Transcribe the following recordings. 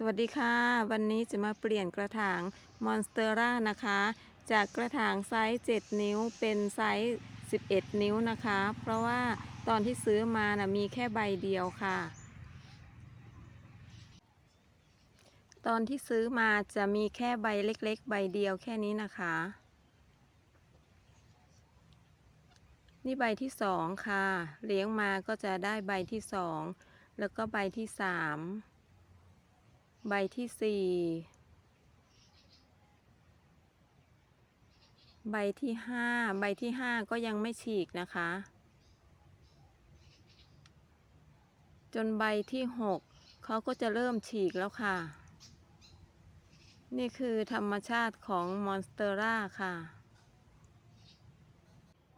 สวัสดีค่ะ วันนี้จะมาเปลี่ยนกระถางมอนสเตอร่านะคะ จากกระถางไซส์ 7 นิ้วเป็นไซส์ 11 นิ้วนะคะ เพราะว่าตอนที่ซื้อมานะมีแค่ใบเดียวค่ะ ตอนที่ซื้อมาจะมีแค่ใบเล็ก ๆ ใบเดียวแค่นี้นะคะ นี่ใบที่สองค่ะ เลี้ยงมาก็จะได้ใบที่สองแล้วก็ใบที่สาม ใบที่สี่ใบที่ห้าใบที่ห้าก็ยังไม่ฉีกนะคะ จนใบที่หกเขาก็จะเริ่มฉีกแล้วค่ะ นี่คือธรรมชาติของมอนสเตอร่าค่ะ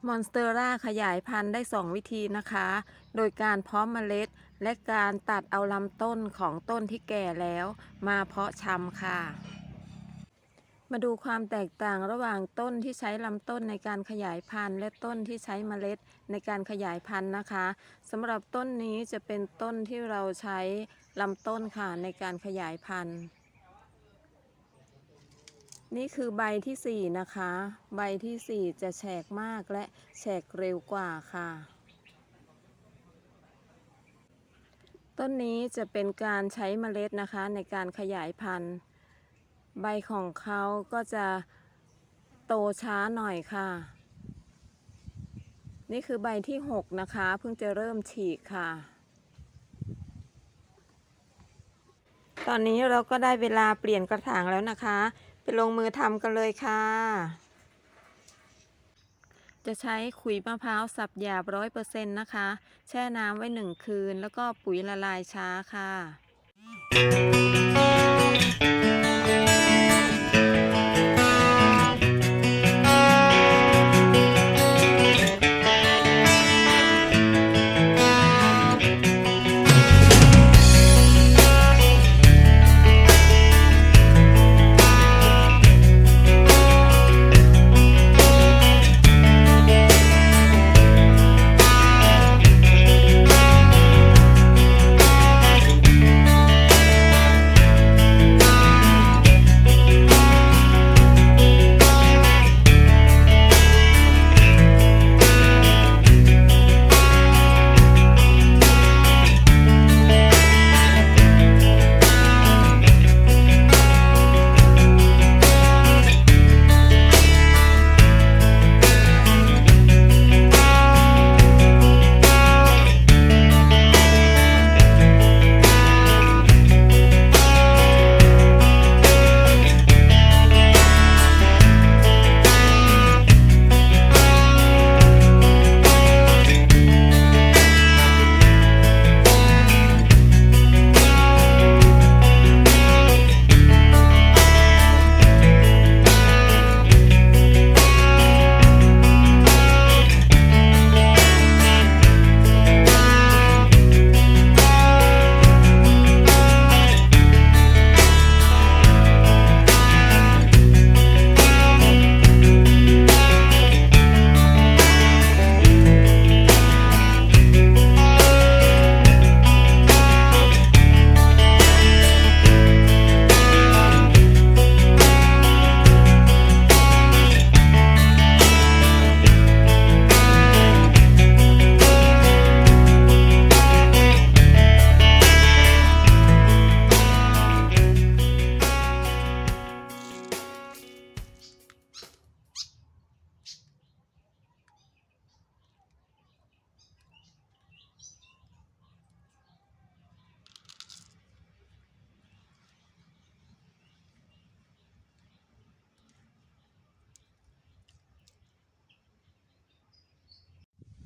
มอนสเตอร่าขยายพันธุ์ได้ 2 วิธีนะคะ โดยการเพาะเมล็ด และการตัดเอาลำต้นของต้นที่แก่แล้วมาเพาะชำค่ะ มาดูความแตกต่างระหว่างต้นที่ใช้ลำต้นในการขยายพันธุ์ และต้นที่ใช้เมล็ดในการขยายพันธุ์นะคะสำหรับต้นนี้จะเป็นต้นที่เราใช้ลำต้นค่ะในการขยายพันธุ์ นี่คือใบที่สี่นะคะ ใบที่สี่จะแฉกมากและแฉกเร็วกว่าค่ะ ต้นนี้จะเป็นการใช้เมล็ดนะคะในการขยายพันธุ์ ใบของเขาก็จะโตช้าหน่อยค่ะ นี่คือใบที่หกนะคะ เพิ่งจะเริ่มฉีกค่ะตอนนี้เราก็ได้เวลาเปลี่ยนกระถางแล้วนะคะ ลงมือทำกันเลยค่ะ จะใช้ขุยมะพร้าวสับหยาบร้อยเปอร์เซ็นต์นะคะ แช่น้ำไว้หนึ่งคืน แล้วก็ปุ๋ยละลายช้าค่ะ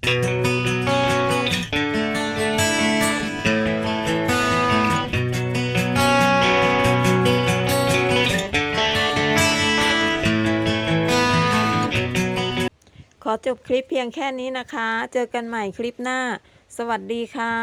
ขอจบคลิปเพียงแค่นี้นะคะ เจอกันใหม่คลิปหน้า สวัสดีค่ะ